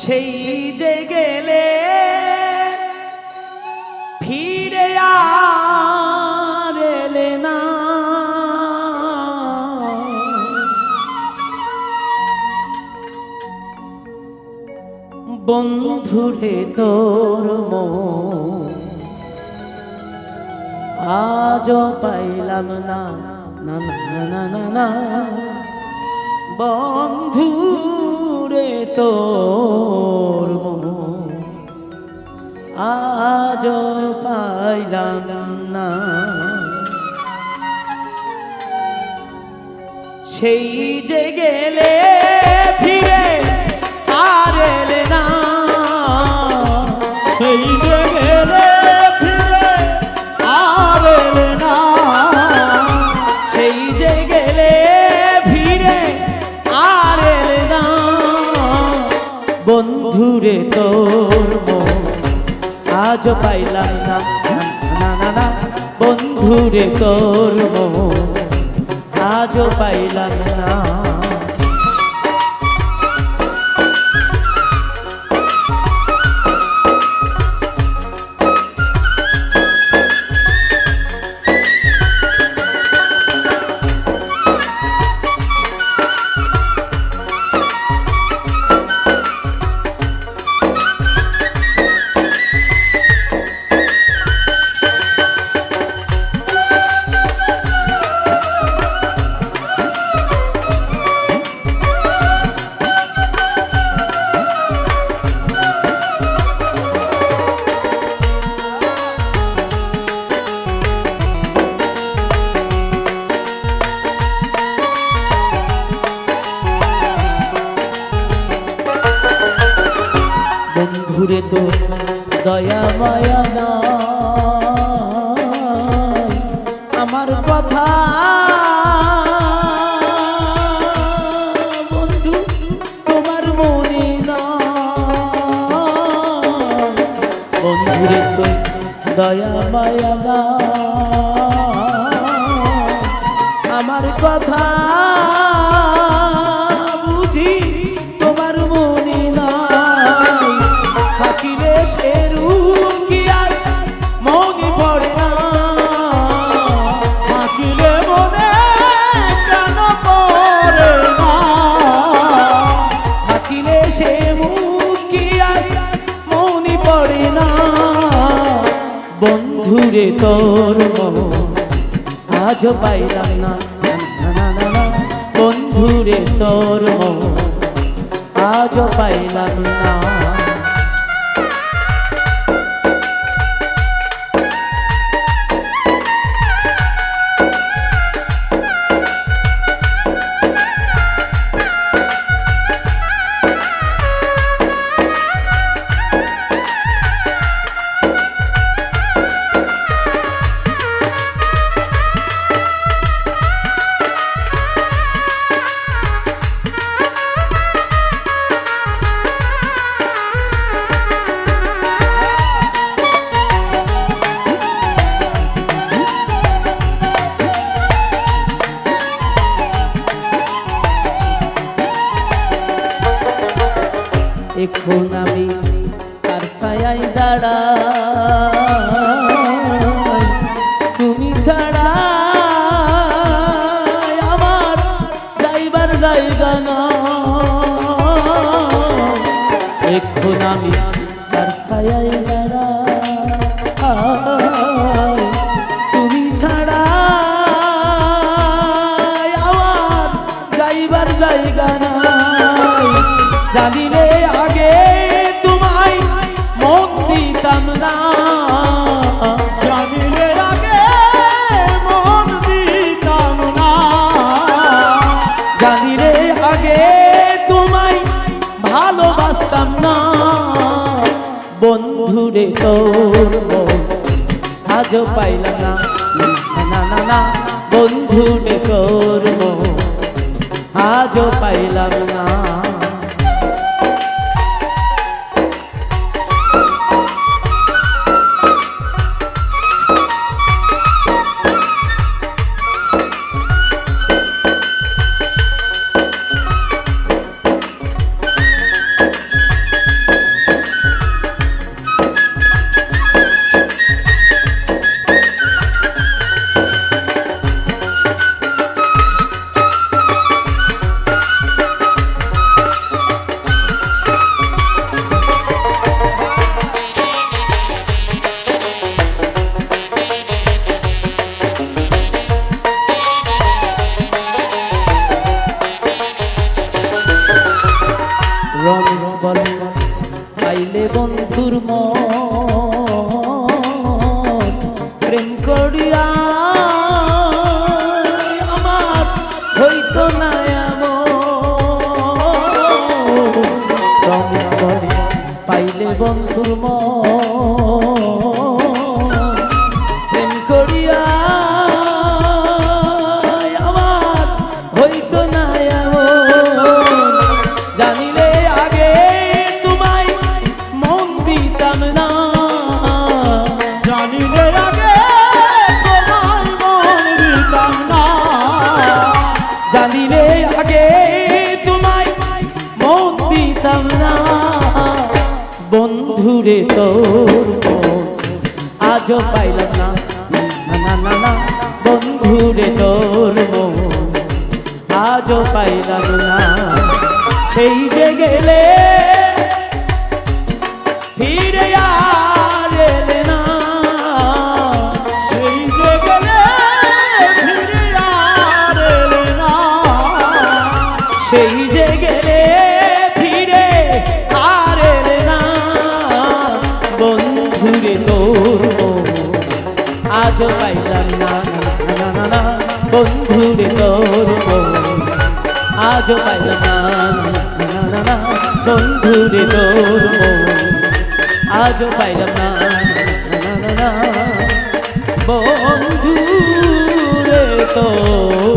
সেই যে গেলে ফিরে আর না। বন্ধুরে তোর আজও পাইলাম না না না না না। বন্ধু রে তোর আজ পাইলাম না। সেই যে গেলে ফিরে আর এলে আজ পাইলাম না। না না না বন্ধুরে তোর মন আজ পাইলাম না। বন্ধুরে তো দয়া, মায়া না আমার কথা বন্ধু, তোমার মনে না বন্ধুরে তো দয়া, মায়া না তোর আজ পাইলাম না। বন্ধুরে তোর আজ পাইলাম না। এখন আমি তার ছায়াই দাঁড়া তুমি ছাড়া আমার যাইবার জায়গা না এখন আমি আজও পাইলাম না। না না না বন্ধু ডেকর আজও পাইলাম না। পাইলে বন্ধুর প্রেম করিয়া আমার হইত না প্রমিস করি পাইলে বন্ধুর মন বন্ধুরে তোর আজ পাইলাম না। না না না না। বন্ধুরে তোর আজ পাইলাম না। সেই যে গেলে ফিরে আর আজও পাইলাম না। না না না বন্ধুরে তোর আজ পাইলাম না। না না না বন্ধুরে তোর আজ পাইলাম না। না না না বন্ধুরে তোর